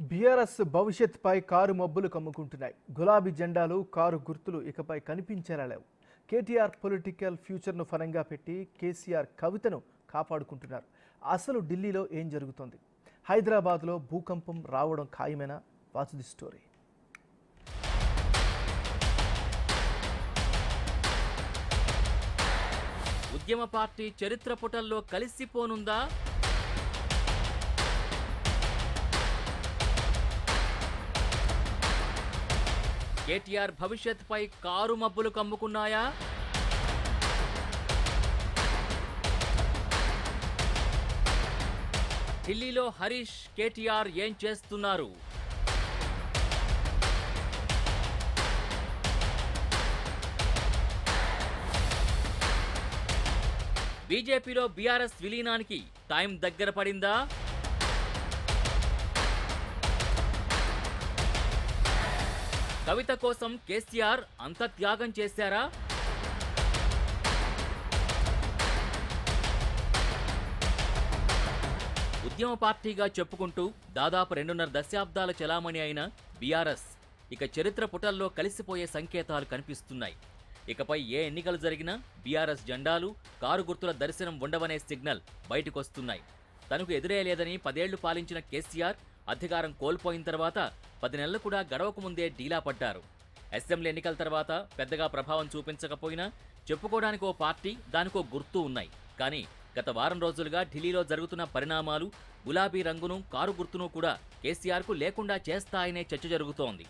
BRS భవిష్యత్పై car మబ్బులు కమ్ముకుంటున్నాయి. గులాబీ జెండాలు కారు గుర్తులు ఇకపై కనిపించేలా లేవు. కేటీఆర్ పొలిటికల్ ఫ్యూచర్ను ఫలంగా పెట్టి కేసీఆర్ కవితను కాపాడుకుంటున్నారు. అసలు ఢిల్లీలో ఏం జరుగుతోంది? హైదరాబాద్లో భూకంపం రావడం ఖాయమేనా? Watch the story. ఉద్యమ పార్టీ చరిత్ర పుటల్లో కలిసిపోనుందా? కేటీఆర్ భవిష్యత్పై కారు మబ్బులు కమ్ముకున్నాయా? ఢిల్లీలో హరీష్ కేటీఆర్ ఏం చేస్తున్నారు? బీజేపీలో బీఆర్ఎస్ విలీనానికి టైం దగ్గర పడిందా? కవిత కోసం కేసీఆర్ అంత త్యాగం చేశారా? ఉద్యమ పార్టీగా చెప్పుకుంటూ దాదాపు రెండున్నర దశాబ్దాల చెలామణి అయిన బీఆర్ఎస్ ఇక చరిత్ర పుటల్లో కలిసిపోయే సంకేతాలు కనిపిస్తున్నాయి. ఇకపై ఏ ఎన్నికలు జరిగినా బీఆర్ఎస్ జెండాలు కారు గుర్తుల దర్శనం ఉండవనే సిగ్నల్ బయటకొస్తున్నాయి. తనకు ఎదురే లేదని పదేళ్ళు పాలించిన కేసీఆర్ అధికారం కోల్పోయిన తర్వాత పది నెలలు కూడా గడవక ముందే డీలా పడ్డారు. అసెంబ్లీ ఎన్నికల తర్వాత పెద్దగా ప్రభావం చూపించకపోయినా చెప్పుకోవడానికి ఓ పార్టీ దానికో గుర్తు ఉన్నాయి. కానీ గత వారం రోజులుగా ఢిల్లీలో జరుగుతున్న పరిణామాలు గులాబీ రంగును కారు గుర్తును కూడా కేసీఆర్కు లేకుండా చేస్తాయనే చర్చ జరుగుతోంది.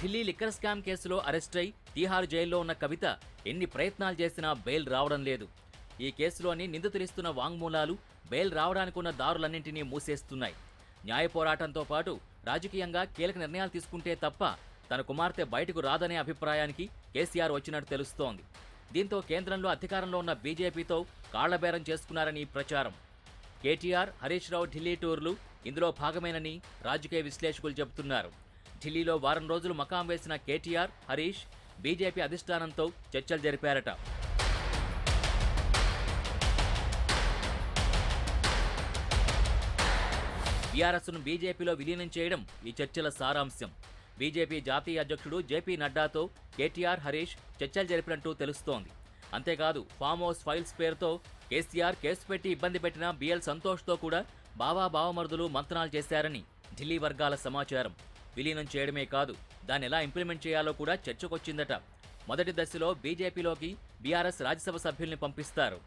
ఢిల్లీ లిక్కర్ స్కామ్ కేసులో అరెస్టై తీహార్ జైల్లో ఉన్న కవిత ఎన్ని ప్రయత్నాలు చేసినా బెయిల్ రావడం లేదు. ఈ కేసులోని నిందితులిస్తున్న వాంగ్మూలాలు బెయిల్ రావడానికి ఉన్న దారులన్నింటినీ మూసేస్తున్నాయి. న్యాయ పోరాటంతో పాటు రాజకీయంగా కీలక నిర్ణయాలు తీసుకుంటే తప్ప తన కుమార్తె బయటకు రాదనే అభిప్రాయానికి కేసీఆర్ వచ్చినట్టు తెలుస్తోంది. దీంతో కేంద్రంలో అధికారంలో ఉన్న బీజేపీతో కాళ్ళబేరం చేసుకున్నారని ప్రచారం. కేటీఆర్ హరీష్ రావు ఢిల్లీ టూర్లు ఇందులో భాగమేనని రాజకీయ విశ్లేషకులు చెబుతున్నారు. ఢిల్లీలో వారం రోజులు మకాం వేసిన కేటీఆర్ హరీష్ బీజేపీ అధిష్టానంతో చర్చలు జరిపారట. బీఆర్ఎస్ను బీజేపీలో విలీనం చేయడం ఈ చర్చల సారాంశం. బీజేపీ జాతీయ అధ్యక్షుడు జేపీ నడ్డాతో కేటీఆర్ హరీష్ చర్చలు జరిపినట్టు తెలుస్తోంది. అంతేకాదు ఫామ్ హౌస్ ఫైల్స్ పేరుతో కేసీఆర్ కేసు పెట్టి ఇబ్బంది పెట్టిన బిఎల్ సంతోష్తో కూడా బావా బావమరుదులు మంతనాలు చేశారని ఢిల్లీ వర్గాల సమాచారం. విలీనం చేయడమే కాదు దాన్ని ఎలా ఇంప్లిమెంట్ చేయాలో కూడా చర్చకొచ్చిందట. మొదటి దశలో బీజేపీలోకి బీఆర్ఎస్ రాజ్యసభ సభ్యుల్ని పంపిస్తారు.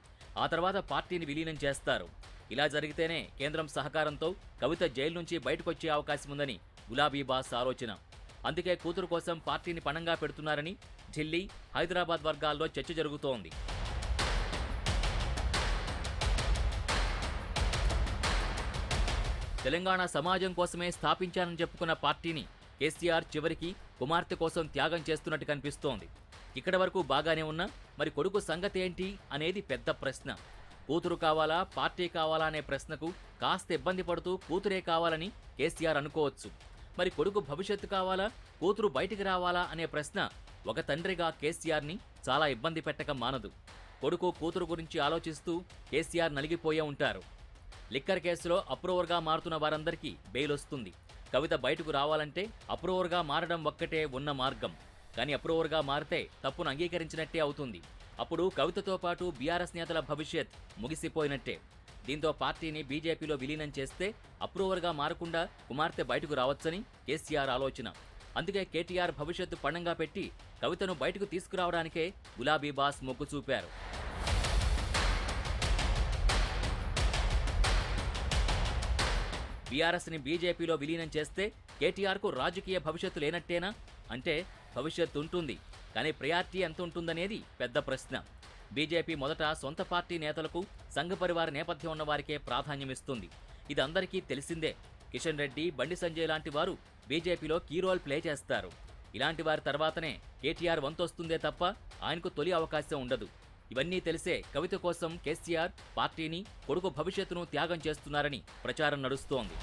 ఆ తర్వాత పార్టీని విలీనం చేస్తారు. ఇలా జరిగితేనే కేంద్రం సహకారంతో కవిత జైలు నుంచి బయటకొచ్చే అవకాశం ఉందని గులాబీ బాస్ ఆలోచన. అందుకే కూతురు కోసం పార్టీని పణంగా పెడుతున్నారని ఢిల్లీ హైదరాబాద్ వర్గాల్లో చర్చ జరుగుతోంది. తెలంగాణ సమాజం కోసమే స్థాపించానని చెప్పుకున్న పార్టీని కేసీఆర్ చివరికి కుమార్తె కోసం త్యాగం చేస్తున్నట్టు కనిపిస్తోంది. ఇక్కడ వరకు బాగానే ఉన్నా మరి కొడుకు సంగతి ఏంటి అనేది పెద్ద ప్రశ్న. కూతురు కావాలా పార్టీ కావాలా అనే ప్రశ్నకు కాస్త ఇబ్బంది పడుతూ కూతురే కావాలని కేసీఆర్ అనుకోవచ్చు. మరి కొడుకు భవిష్యత్తు కావాలా కూతురు బయటికి రావాలా అనే ప్రశ్న ఒక తండ్రిగా కేసీఆర్ని చాలా ఇబ్బంది పెట్టక మానదు. కొడుకు కూతురు గురించి ఆలోచిస్తూ కేసీఆర్ నలిగిపోయే ఉంటారు. లిక్కర్ కేసులో అప్రూవర్గా మారుతున్న వారందరికీ బెయిల్ వస్తుంది కవిత బయటకు రావాలంటే అప్రూవర్గా మారడం ఒక్కటే ఉన్న మార్గం. కానీ అప్రూవర్గా మారితే తప్పును అంగీకరించినట్టే అవుతుంది. అప్పుడు కవితతో పాటు బీఆర్ఎస్ నేతల భవిష్యత్ ముగిసిపోయినట్టే. దీంతో పార్టీని బీజేపీలో విలీనం చేస్తే అప్రూవర్గా మారకుండా కుమార్తె బయటకు రావచ్చని కేసీఆర్ ఆలోచన. అందుకే కేటీఆర్ భవిష్యత్తు పణంగా పెట్టి కవితను బయటకు తీసుకురావడానికే గులాబీ బాస్ మొగ్గు చూపారు. బీఆర్ఎస్ని బీజేపీలో విలీనం చేస్తే కేటీఆర్కు రాజకీయ భవిష్యత్తు లేనట్టేనా? అంటే భవిష్యత్తు ఉంటుంది. కానీ ప్రయారిటీ ఎంత ఉంటుందనేది పెద్ద ప్రశ్న. బీజేపీ మొదట సొంత పార్టీ నేతలకు సంఘ పరివార నేపథ్యం ఉన్న వారికే ప్రాధాన్యమిస్తుంది. ఇది అందరికీ తెలిసిందే. కిషన్ రెడ్డి బండి సంజయ్ లాంటి వారు బీజేపీలో కీ రోల్ ప్లే చేస్తారు. ఇలాంటి వారి తర్వాతనే కేటీఆర్ వంతొస్తుందే తప్ప ఆయనకు తొలి అవకాశం ఉండదు. ఇవన్నీ తెలిసే కవిత కోసం కేసీఆర్ పార్టీని కొడుకు భవిష్యత్తును త్యాగం చేస్తున్నారని ప్రచారం నడుస్తోంది.